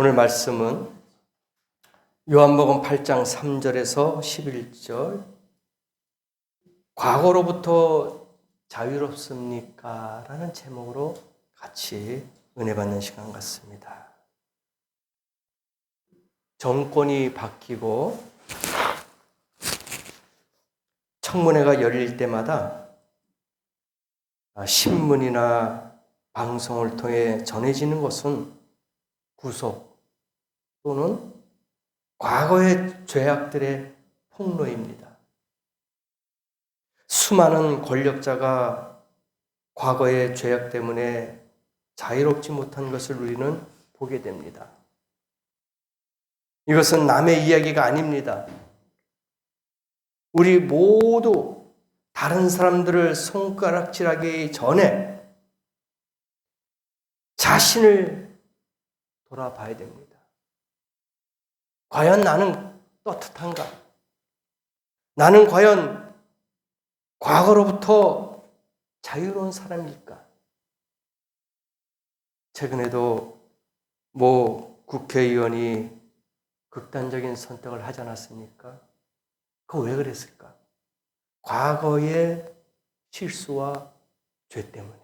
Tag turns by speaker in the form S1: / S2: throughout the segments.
S1: 오늘 말씀은 요한복음 8장 3절에서 11절 과거로부터 자유롭습니까? 라는 제목으로 같이 은혜 받는 시간 같습니다. 정권이 바뀌고 청문회가 열릴 때마다 신문이나 방송을 통해 전해지는 것은 구속 또는 과거의 죄악들의 폭로입니다. 수많은 권력자가 과거의 죄악 때문에 자유롭지 못한 것을 우리는 보게 됩니다. 이것은 남의 이야기가 아닙니다. 우리 모두 다른 사람들을 손가락질하기 전에 자신을 돌아봐야 됩니다. 과연 나는 떳떳한가? 나는 과연 과거로부터 자유로운 사람일까? 최근에도 모 국회의원이 극단적인 선택을 하지 않았습니까? 그 왜 그랬을까? 과거의 실수와 죄 때문에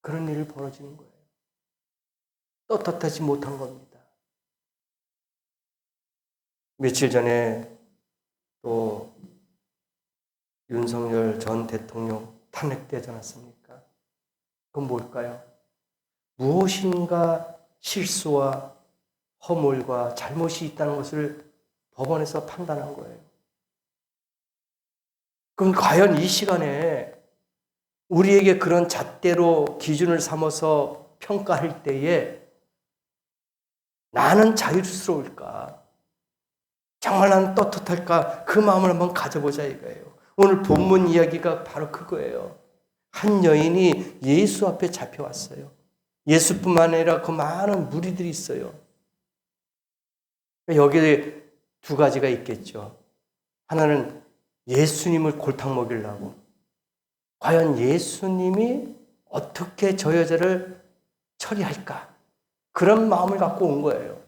S1: 그런 일이 벌어지는 거예요. 떳떳하지 못한 겁니다. 며칠 전에 또 윤석열 전 대통령 탄핵되지 않았습니까? 그건 뭘까요? 무엇인가 실수와 허물과 잘못이 있다는 것을 법원에서 판단한 거예요. 그럼 과연 이 시간에 우리에게 그런 잣대로 기준을 삼아서 평가할 때에 나는 자유스러울까? 정말 나는 떳떳할까? 그 마음을 한번 가져보자 이거예요. 오늘 본문 이야기가 바로 그거예요. 한 여인이 예수 앞에 잡혀왔어요. 예수뿐만 아니라 그 많은 무리들이 있어요. 여기에 두 가지가 있겠죠. 하나는 예수님을 골탕 먹이려고. 과연 예수님이 어떻게 저 여자를 처리할까? 그런 마음을 갖고 온 거예요.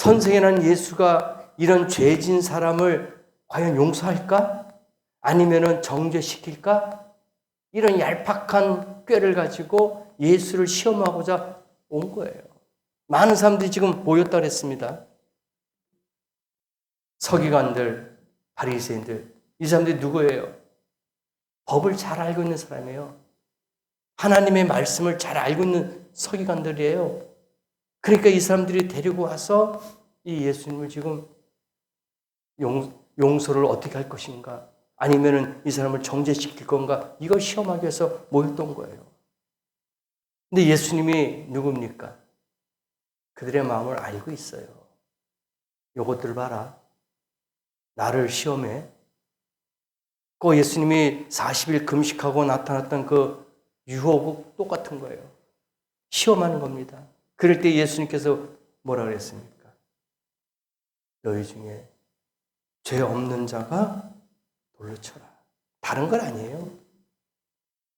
S1: 선생이라는 예수가 이런 죄진 사람을 과연 용서할까? 아니면은 정죄시킬까? 이런 얄팍한 꾀를 가지고 예수를 시험하고자 온 거예요. 많은 사람들이 지금 모였다 그랬습니다. 서기관들, 바리새인들, 이 사람들이 누구예요? 법을 잘 알고 있는 사람이에요. 하나님의 말씀을 잘 알고 있는 서기관들이에요. 그러니까 이 사람들이 데리고 와서 이 예수님을 지금 용, 용서를 어떻게 할 것인가? 아니면은 이 사람을 정죄시킬 건가? 이걸 시험하기 위해서 모였던 거예요. 근데 예수님이 누굽니까? 그들의 마음을 알고 있어요. 요것들 봐라. 나를 시험해. 그 예수님이 40일 금식하고 나타났던 그 유혹은 똑같은 거예요. 시험하는 겁니다. 그럴 때 예수님께서 뭐라 그랬습니까? 너희 중에 죄 없는 자가 돌로 쳐라. 다른 건 아니에요.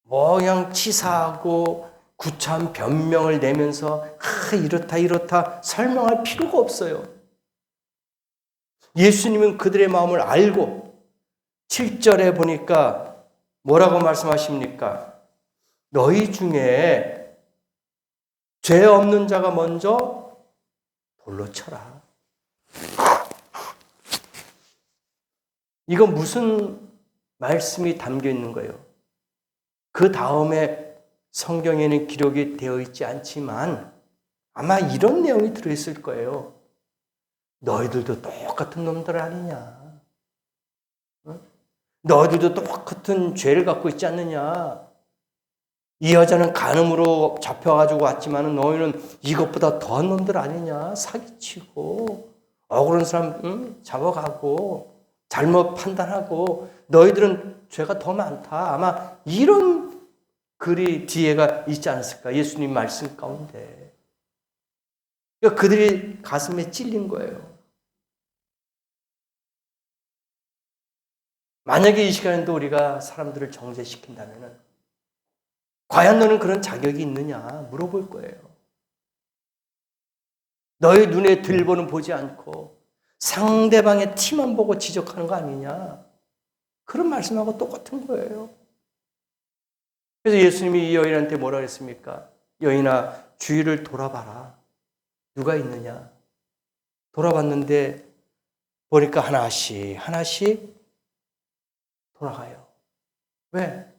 S1: 뭐 그냥 치사하고 구차한 변명을 내면서 아, 이렇다 이렇다 설명할 필요가 없어요. 예수님은 그들의 마음을 알고 7절에 보니까 뭐라고 말씀하십니까? 너희 중에 죄 없는 자가 먼저 돌로 쳐라. 이건 무슨 말씀이 담겨 있는 거예요? 그 다음에 성경에는 기록이 되어 있지 않지만 아마 이런 내용이 들어있을 거예요. 너희들도 똑같은 놈들 아니냐? 너희들도 똑같은 죄를 갖고 있지 않느냐? 이 여자는 간음으로 잡혀가지고 왔지만 너희는 이것보다 더한 놈들 아니냐? 사기치고 억울한 사람 응? 잡아가고 잘못 판단하고 너희들은 죄가 더 많다. 아마 이런 글이 뒤에가 있지 않았을까? 예수님 말씀 가운데. 그러니까 그들이 가슴에 찔린 거예요. 만약에 이 시간에도 우리가 사람들을 정죄시킨다면 과연 너는 그런 자격이 있느냐 물어볼 거예요. 너의 눈에 들보는 보지 않고 상대방의 티만 보고 지적하는 거 아니냐. 그런 말씀하고 똑같은 거예요. 그래서 예수님이 이 여인한테 뭐라 그랬습니까? 여인아, 주위를 돌아봐라. 누가 있느냐? 돌아봤는데 보니까 하나씩 하나씩 돌아가요. 왜?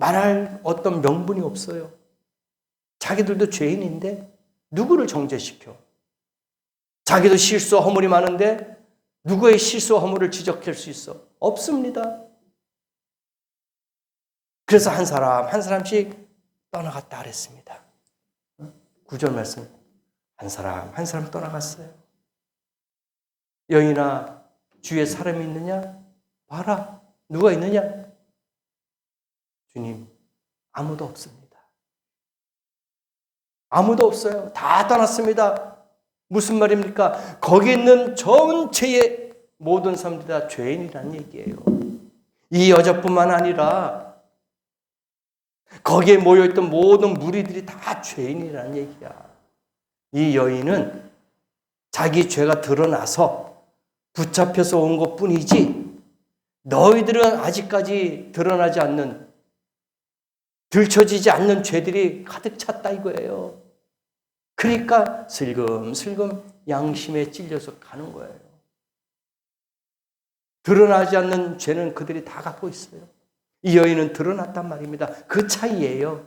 S1: 말할 어떤 명분이 없어요. 자기들도 죄인인데 누구를 정죄시켜? 자기도 실수 허물이 많은데 누구의 실수 허물을 지적할 수 있어? 없습니다. 그래서 한 사람 한 사람씩 떠나갔다 그랬습니다. 구절 말씀. 한 사람 한 사람 떠나갔어요. 여인아 주위에 사람이 있느냐? 봐라. 누가 있느냐? 주님 아무도 없습니다. 아무도 없어요. 다 떠났습니다. 무슨 말입니까? 거기 있는 전체의 모든 사람들이 다 죄인이라는 얘기예요. 이 여자뿐만 아니라 거기에 모여있던 모든 무리들이 다 죄인이라는 얘기야. 이 여인은 자기 죄가 드러나서 붙잡혀서 온 것 뿐이지 너희들은 아직까지 드러나지 않는 들춰지지 않는 죄들이 가득 찼다 이거예요. 그러니까 슬금슬금 양심에 찔려서 가는 거예요. 드러나지 않는 죄는 그들이 다 갖고 있어요. 이 여인은 드러났단 말입니다. 그 차이예요.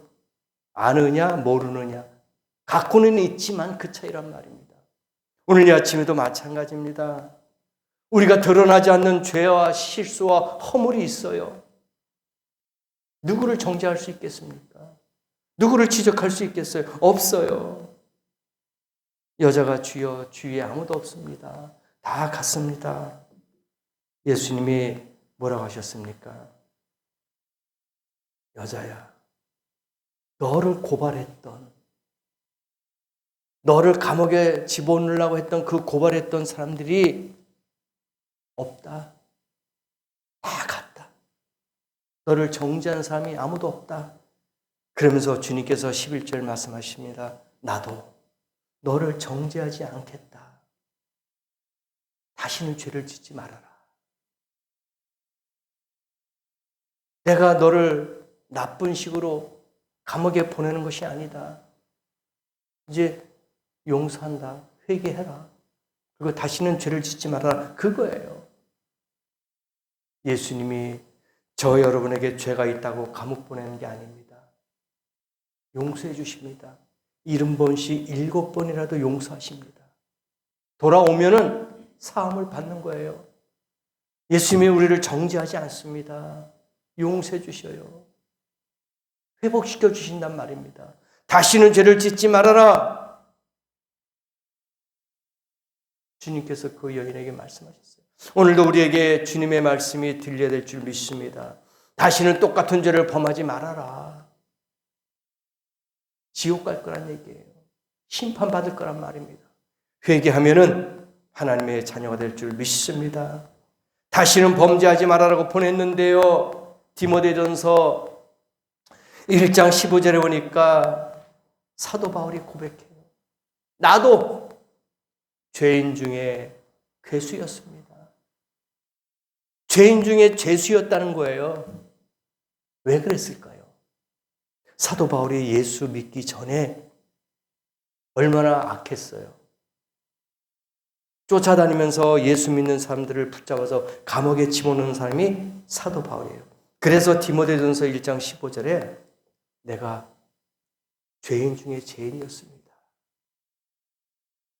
S1: 아느냐 모르느냐. 갖고는 있지만 그 차이란 말입니다. 오늘 이 아침에도 마찬가지입니다. 우리가 드러나지 않는 죄와 실수와 허물이 있어요. 누구를 정죄할 수 있겠습니까? 누구를 지적할 수 있겠어요? 없어요. 여자가 주여 주위에 아무도 없습니다. 다 갔습니다. 예수님이 뭐라고 하셨습니까? 여자야, 너를 고발했던, 너를 감옥에 집어넣으려고 했던 그 고발했던 사람들이 없다. 다. 너를 정죄하는 사람이 아무도 없다. 그러면서 주님께서 11절 말씀하십니다. 나도 너를 정죄하지 않겠다. 다시는 죄를 짓지 말아라. 내가 너를 나쁜 식으로 감옥에 보내는 것이 아니다. 이제 용서한다. 회개해라. 그리고 다시는 죄를 짓지 말아라. 그거예요. 예수님이 저 여러분에게 죄가 있다고 감옥 보내는 게 아닙니다. 용서해 주십니다. 일흔 번씩 일곱 번이라도 용서하십니다. 돌아오면은 사함을 받는 거예요. 예수님이 우리를 정죄하지 않습니다. 용서해 주셔요. 회복시켜 주신단 말입니다. 다시는 죄를 짓지 말아라. 주님께서 그 여인에게 말씀하셨어요. 오늘도 우리에게 주님의 말씀이 들려야 될 줄 믿습니다. 다시는 똑같은 죄를 범하지 말아라. 지옥 갈 거란 얘기예요. 심판받을 거란 말입니다. 회개하면은 하나님의 자녀가 될 줄 믿습니다. 다시는 범죄하지 말아라고 보냈는데요. 디모데전서 1장 15절에 보니까 사도 바울이 고백해요. 나도 죄인 중에 괴수였습니다. 죄인 중에 죄수였다는 거예요. 왜 그랬을까요? 사도 바울이 예수 믿기 전에 얼마나 악했어요. 쫓아다니면서 예수 믿는 사람들을 붙잡아서 감옥에 집어넣는 사람이 사도 바울이에요. 그래서 디모데전서 1장 15절에 내가 죄인 중에 죄인이었습니다.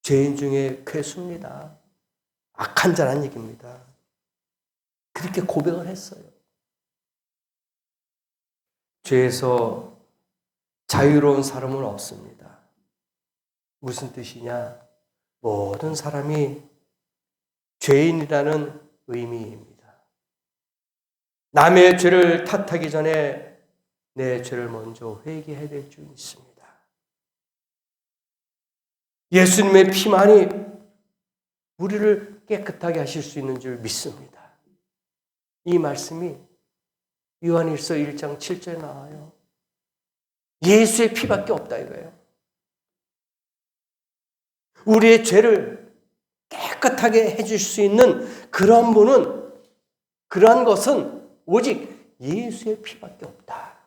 S1: 죄인 중에 괴수입니다. 악한 자란 얘기입니다. 그렇게 고백을 했어요. 죄에서 자유로운 사람은 없습니다. 무슨 뜻이냐? 모든 사람이 죄인이라는 의미입니다. 남의 죄를 탓하기 전에 내 죄를 먼저 회개해야 될 줄 믿습니다. 예수님의 피만이 우리를 깨끗하게 하실 수 있는 줄 믿습니다. 이 말씀이 요한일서 1장 7절에 나와요. 예수의 피밖에 없다 이거예요. 우리의 죄를 깨끗하게 해줄 수 있는 그런 분은 그러한 것은 오직 예수의 피밖에 없다.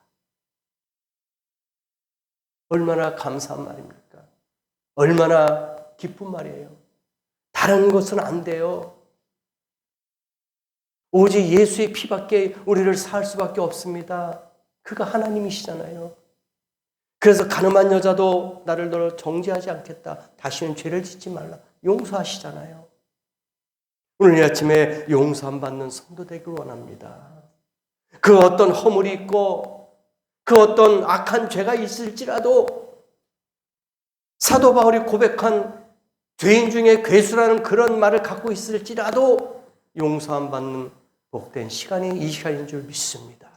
S1: 얼마나 감사한 말입니까? 얼마나 기쁜 말이에요. 다른 것은 안 돼요. 오직 예수의 피밖에 우리를 살 수밖에 없습니다. 그가 하나님이시잖아요. 그래서 가늠한 여자도 나를 너로 정죄하지 않겠다. 다시는 죄를 짓지 말라. 용서하시잖아요. 오늘 이 아침에 용서함 받는 성도 되길 원합니다. 그 어떤 허물이 있고 그 어떤 악한 죄가 있을지라도 사도 바울이 고백한 죄인 중에 괴수라는 그런 말을 갖고 있을지라도 용서함 받는 복된 시간이 이 시간인 줄 믿습니다.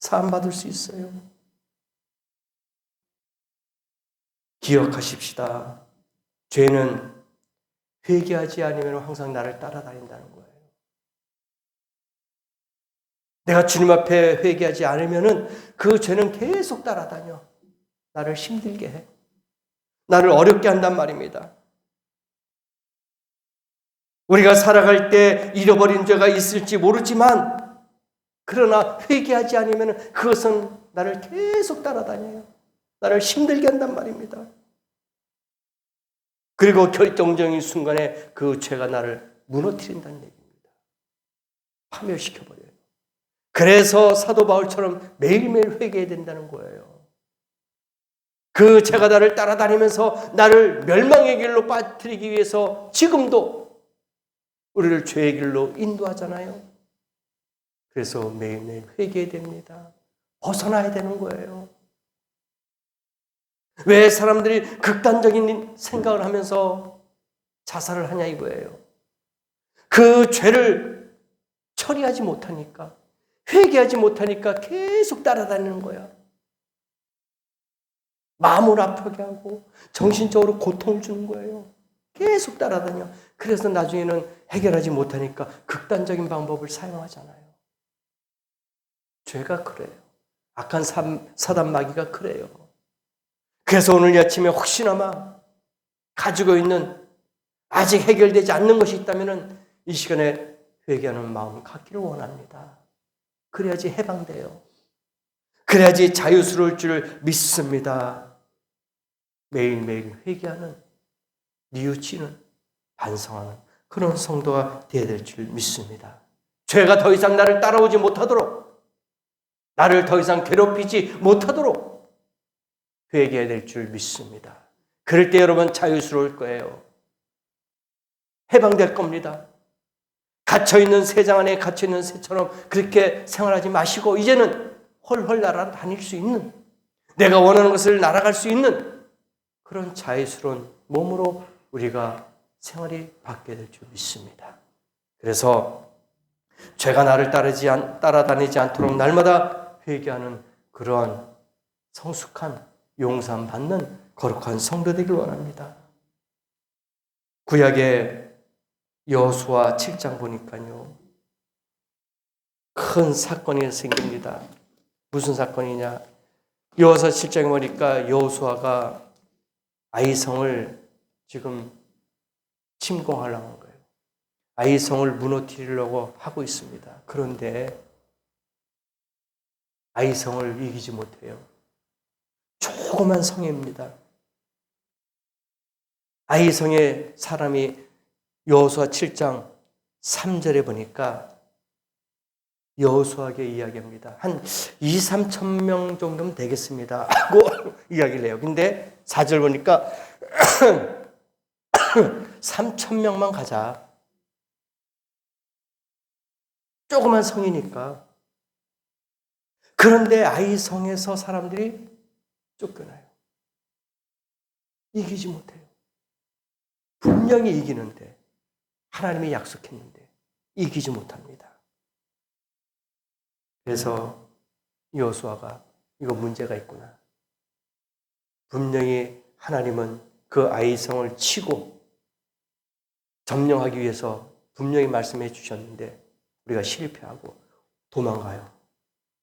S1: 사함 받을 수 있어요. 기억하십시다. 죄는 회개하지 않으면 항상 나를 따라다닌다는 거예요. 내가 주님 앞에 회개하지 않으면 그 죄는 계속 따라다녀. 나를 힘들게 해. 나를 어렵게 한단 말입니다. 우리가 살아갈 때 잃어버린 죄가 있을지 모르지만, 그러나 회개하지 않으면 그것은 나를 계속 따라다녀요. 나를 힘들게 한단 말입니다. 그리고 결정적인 순간에 그 죄가 나를 무너뜨린다는 얘기입니다. 파멸시켜버려요. 그래서 사도 바울처럼 매일매일 회개해야 된다는 거예요. 그 죄가 나를 따라다니면서 나를 멸망의 길로 빠뜨리기 위해서 지금도 우리를 죄의 길로 인도하잖아요. 그래서 매일매일 회개해야 됩니다. 벗어나야 되는 거예요. 왜 사람들이 극단적인 생각을 하면서 자살을 하냐 이거예요. 그 죄를 처리하지 못하니까, 회개하지 못하니까 계속 따라다니는 거야. 마음을 아프게 하고 정신적으로 고통을 주는 거예요. 계속 따라다녀. 그래서 나중에는 해결하지 못하니까 극단적인 방법을 사용하잖아요. 죄가 그래요. 악한 사단 마귀가 그래요. 그래서 오늘 아침에 혹시나마 가지고 있는 아직 해결되지 않는 것이 있다면 이 시간에 회개하는 마음을 갖기를 원합니다. 그래야지 해방돼요. 그래야지 자유스러울 줄 믿습니다. 매일매일 회개하는, 뉘우치는, 반성하는 그런 성도가 되어야 될 줄 믿습니다. 죄가 더 이상 나를 따라오지 못하도록, 나를 더 이상 괴롭히지 못하도록 회개해야 될 줄 믿습니다. 그럴 때 여러분 자유스러울 거예요. 해방될 겁니다. 갇혀있는 새장 안에 갇혀있는 새처럼 그렇게 생활하지 마시고 이제는 헐헐 날아다닐 수 있는 내가 원하는 것을 날아갈 수 있는 그런 자유스러운 몸으로 우리가 생활이 바뀌게 될 줄 믿습니다. 그래서 죄가 나를 따르지 않, 따라다니지 않도록 날마다 회개하는 그러한 성숙한 용산 받는 거룩한 성도 되길 원합니다. 구약의 여수와 7장 보니까요. 큰 사건이 생깁니다. 무슨 사건이냐? 여호수아 7장에 보니까 여호수아가 아이성을 지금 침공하려고 한 거예요. 아이 성을 무너뜨리려고 하고 있습니다. 그런데 아이 성을 이기지 못해요. 조그만 성입니다. 아이 성의 사람이 여호수아 7장 3절에 보니까 여호수아에게 이야기합니다. 한 2, 3천 명 정도면 되겠습니다. 하고 이야기를 해요. 근데 4절 보니까 3천 명만 가자. 조그만 성이니까. 그런데 아이 성에서 사람들이 쫓겨나요. 이기지 못해요. 분명히 이기는데 하나님이 약속했는데 이기지 못합니다. 그래서 여수아가 이거 문제가 있구나. 분명히 하나님은 그 아이성을 치고 점령하기 위해서 분명히 말씀해 주셨는데 우리가 실패하고 도망가요.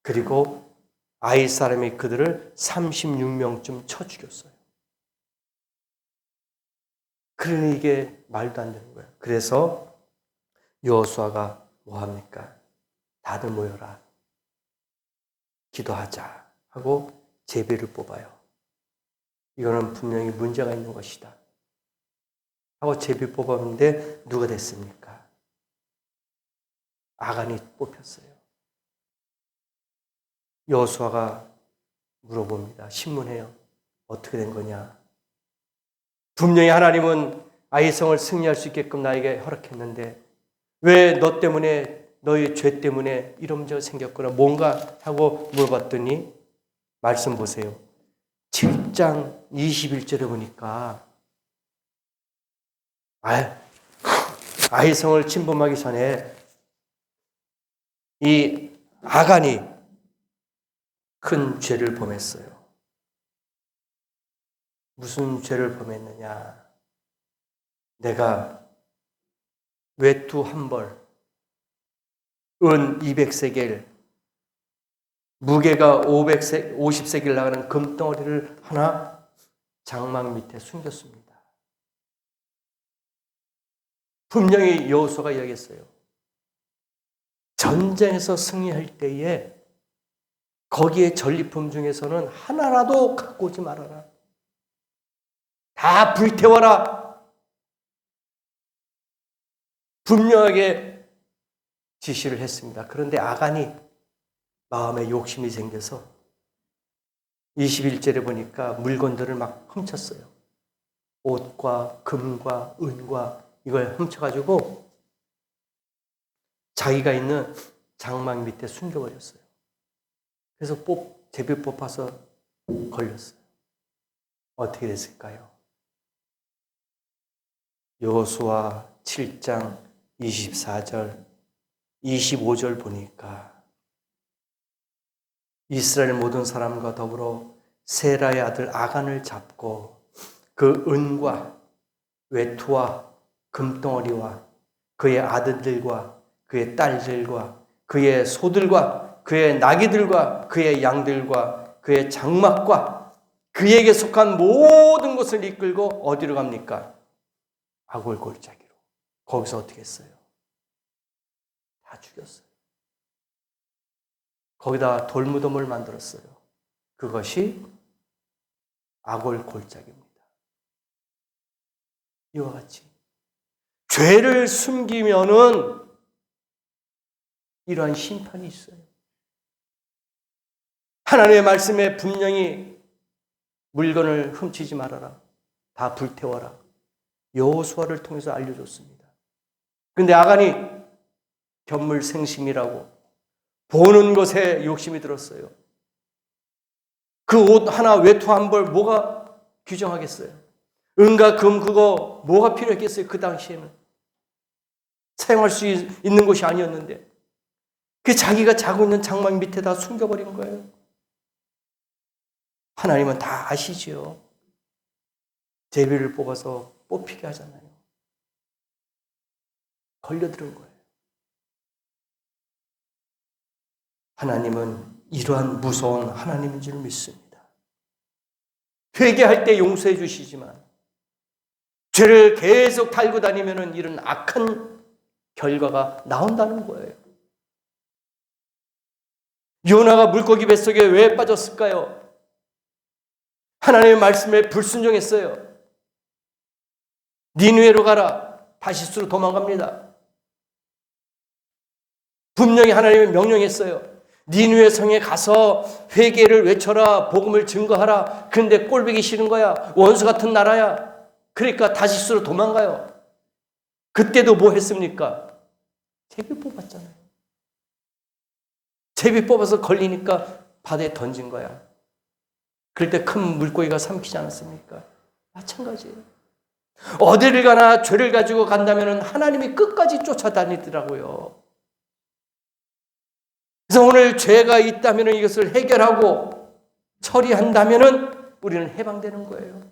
S1: 그리고 아이 사람이 그들을 36명쯤 쳐 죽였어요. 그러니 이게 말도 안 되는 거예요. 그래서 여호수아가 뭐 합니까? 다들 모여라. 기도하자 하고 제비를 뽑아요. 이거는 분명히 문제가 있는 것이다. 하고 제비 뽑았는데 누가 됐습니까? 아간이 뽑혔어요. 여호수아가 물어봅니다. 신문해요. 어떻게 된 거냐? 분명히 하나님은 아이성을 승리할 수 있게끔 나에게 허락했는데 왜 너 때문에 너의 죄 때문에 문제가 생겼구나 뭔가 하고 물어봤더니 말씀 보세요. 7장 21절에 보니까 아, 아이 성을 침범하기 전에 이 아간이 큰 죄를 범했어요. 무슨 죄를 범했느냐? 내가 외투 한 벌, 은 200세겔, 무게가 500세, 50세겔 나가는 금덩어리를 하나 장막 밑에 숨겼습니다. 분명히 여호수아가 이야기했어요. 전쟁에서 승리할 때에 거기에 전리품 중에서는 하나라도 갖고 오지 말아라. 다 불태워라. 분명하게 지시를 했습니다. 그런데 아간이 마음에 욕심이 생겨서 21절에 보니까 물건들을 막 훔쳤어요. 옷과 금과 은과 이걸 훔쳐가지고 자기가 있는 장막 밑에 숨겨버렸어요. 그래서 뽑, 제비 뽑아서 걸렸어요. 어떻게 됐을까요? 여호수아 7장 24절, 25절 보니까 이스라엘 모든 사람과 더불어 세라의 아들 아간을 잡고 그 은과 외투와 금덩어리와 그의 아들들과 그의 딸들과 그의 소들과 그의 나귀들과 그의 양들과 그의 장막과 그에게 속한 모든 것을 이끌고 어디로 갑니까? 아골 골짜기로. 거기서 어떻게 했어요? 다 죽였어요. 거기다 돌무덤을 만들었어요. 그것이 아골 골짜기입니다. 이와 같이 죄를 숨기면은 이러한 심판이 있어요. 하나님의 말씀에 분명히 물건을 훔치지 말아라. 다 불태워라. 여호수아를 통해서 알려줬습니다. 근데 아간이 견물 생심이라고 보는 것에 욕심이 들었어요. 그 옷 하나 외투 한 벌 뭐가 규정하겠어요? 은과 금 그거 뭐가 필요했겠어요? 그 당시에는 사용할 수 있는 것이 아니었는데 그 자기가 자고 있는 장막 밑에 다 숨겨버린 거예요. 하나님은 다 아시지요. 제비를 뽑아서 뽑히게 하잖아요. 걸려들은 거예요. 하나님은 이러한 무서운 하나님인 줄 믿습니다. 회개할 때 용서해 주시지만 죄를 계속 달고 다니면 이런 악한 결과가 나온다는 거예요. 요나가 물고기 뱃속에 왜 빠졌을까요? 하나님의 말씀에 불순종했어요. 니누에로 가라. 다시스로 도망갑니다. 분명히 하나님이 명령했어요. 니누의 성에 가서 회개를 외쳐라. 복음을 증거하라. 근데 꼴보기 싫은 거야. 원수 같은 나라야. 그러니까 다시스로 도망가요. 그때도 뭐 했습니까? 제비 뽑았잖아요. 제비 뽑아서 걸리니까 바다에 던진 거야. 그럴 때 큰 물고기가 삼키지 않았습니까? 마찬가지예요. 어디를 가나 죄를 가지고 간다면 하나님이 끝까지 쫓아다니더라고요. 그래서 오늘 죄가 있다면 이것을 해결하고 처리한다면 우리는 해방되는 거예요.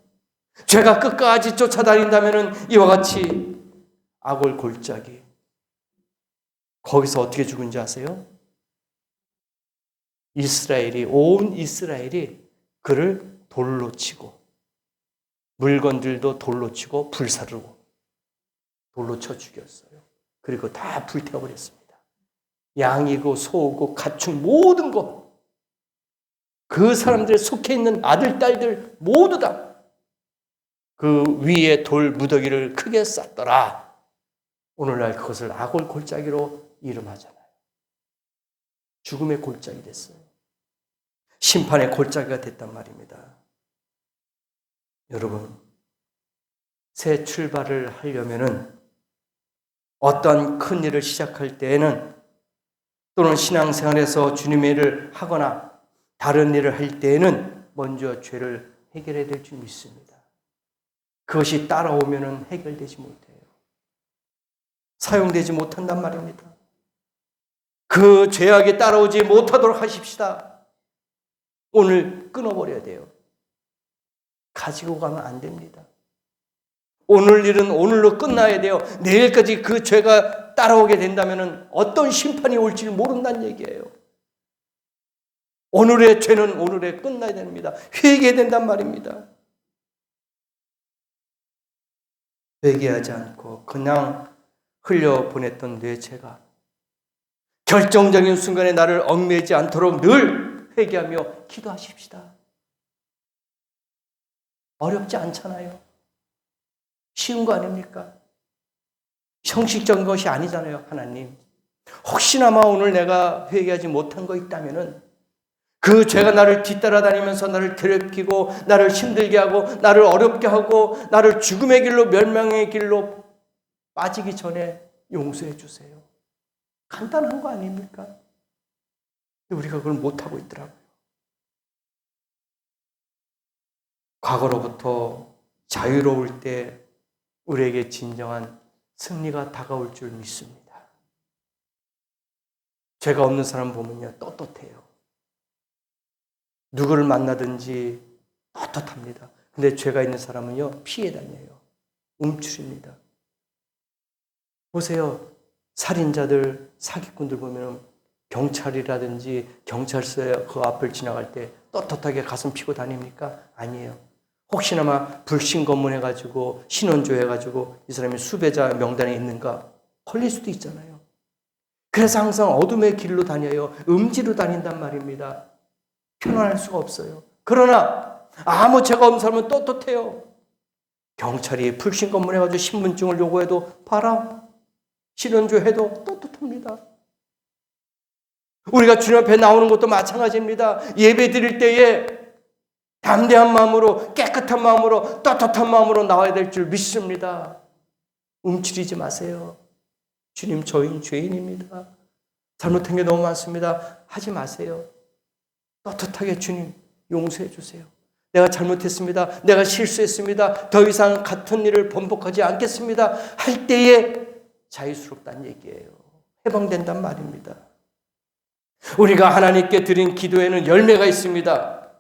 S1: 죄가 끝까지 쫓아다닌다면 이와 같이 악을 골짜기. 거기서 어떻게 죽은지 아세요? 이스라엘이 온 이스라엘이 그를 돌로 치고 물건들도 돌로 치고 불사르고 돌로 쳐 죽였어요. 그리고 다 불태워 버렸습니다. 양이고 소고 가축 모든 것. 그 사람들에 속해 있는 아들 딸들 모두 다 그 위에 돌 무더기를 크게 쌌더라. 오늘날 그것을 악골 골짜기로 이름하잖아요. 죽음의 골짜기 됐어요. 심판의 골짜기가 됐단 말입니다. 여러분, 새 출발을 하려면은 어떤 큰 일을 시작할 때에는 또는 신앙생활에서 주님의 일을 하거나 다른 일을 할 때에는 먼저 죄를 해결해야 될 줄 믿습니다. 그것이 따라오면은 해결되지 못해요. 사용되지 못한단 말입니다. 그 죄악이 따라오지 못하도록 하십시다. 오늘 끊어버려야 돼요. 가지고 가면 안 됩니다. 오늘 일은 오늘로 끝나야 돼요. 내일까지 그 죄가 따라오게 된다면 어떤 심판이 올지 모른다는 얘기예요. 오늘의 죄는 오늘에 끝나야 됩니다. 회개해야 된단 말입니다. 회개하지 않고 그냥 흘려보냈던 내 죄가 결정적인 순간에 나를 얽매이지 않도록 늘 회개하며 기도하십시다. 어렵지 않잖아요. 쉬운 거 아닙니까? 형식적인 것이 아니잖아요, 하나님. 혹시나마 오늘 내가 회개하지 못한 거 있다면은 그 죄가 나를 뒤따라다니면서 나를 괴롭히고 나를 힘들게 하고 나를 어렵게 하고 나를 죽음의 길로 멸망의 길로 빠지기 전에 용서해 주세요. 간단한 거 아닙니까? 근데 우리가 그걸 못하고 있더라고요. 과거로부터 자유로울 때 우리에게 진정한 승리가 다가올 줄 믿습니다. 죄가 없는 사람 보면요, 떳떳해요. 누구를 만나든지 떳떳합니다. 근데 죄가 있는 사람은요, 피해 다녀요. 움츠립니다. 보세요. 살인자들, 사기꾼들 보면 경찰이라든지 경찰서에 그 앞을 지나갈 때 떳떳하게 가슴 피고 다닙니까? 아니에요. 혹시나마 불신 검문해가지고 신원조 해가지고 이 사람이 수배자 명단에 있는가 걸릴 수도 있잖아요. 그래서 항상 어둠의 길로 다녀요. 음지로 다닌단 말입니다. 편안할 수가 없어요. 그러나 아무 죄가 없는 사람은 떳떳해요. 경찰이 불신 검문해가지고 신분증을 요구해도 봐라. 신원조해도 떳떳합니다. 우리가 주님 앞에 나오는 것도 마찬가지입니다. 예배 드릴 때에 담대한 마음으로 깨끗한 마음으로 떳떳한 마음으로 나와야 될 줄 믿습니다. 움츠리지 마세요. 주님 저희 죄인입니다. 잘못한 게 너무 많습니다. 하지 마세요. 떳떳하게 주님 용서해 주세요. 내가 잘못했습니다. 내가 실수했습니다. 더 이상 같은 일을 번복하지 않겠습니다. 할 때에 자유스럽다는 얘기예요. 해방된단 말입니다. 우리가 하나님께 드린 기도에는 열매가 있습니다.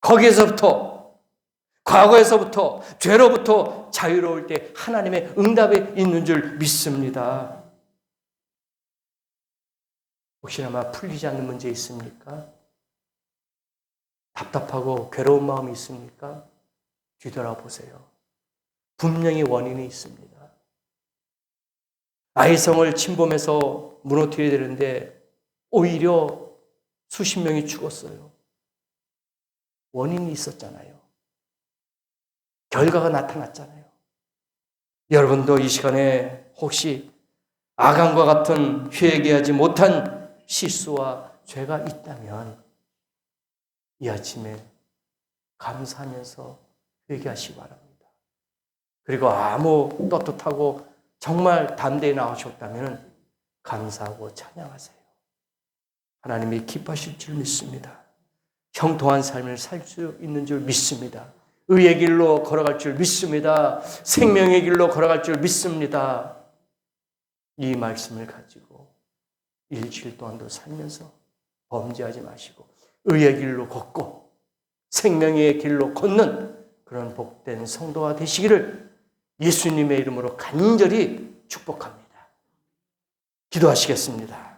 S1: 거기에서부터 과거에서부터 죄로부터 자유로울 때 하나님의 응답이 있는 줄 믿습니다. 혹시나마 풀리지 않는 문제 있습니까? 답답하고 괴로운 마음이 있습니까? 뒤돌아보세요. 분명히 원인이 있습니다. 아이성을 침범해서 무너뜨려야 되는데 오히려 수십 명이 죽었어요. 원인이 있었잖아요. 결과가 나타났잖아요. 여러분도 이 시간에 혹시 아간과 같은 회개하지 못한 실수와 죄가 있다면 이 아침에 감사하면서 회개하시기 바랍니다. 그리고 아무 떳떳하고 정말 담대히 나오셨다면 감사하고 찬양하세요. 하나님이 기뻐하실 줄 믿습니다. 형통한 삶을 살 수 있는 줄 믿습니다. 의의 길로 걸어갈 줄 믿습니다. 생명의 길로 걸어갈 줄 믿습니다. 이 말씀을 가지고 일주일 동안도 살면서 범죄하지 마시고 의의 길로 걷고 생명의 길로 걷는 그런 복된 성도가 되시기를 예수님의 이름으로 간절히 축복합니다. 기도하시겠습니다.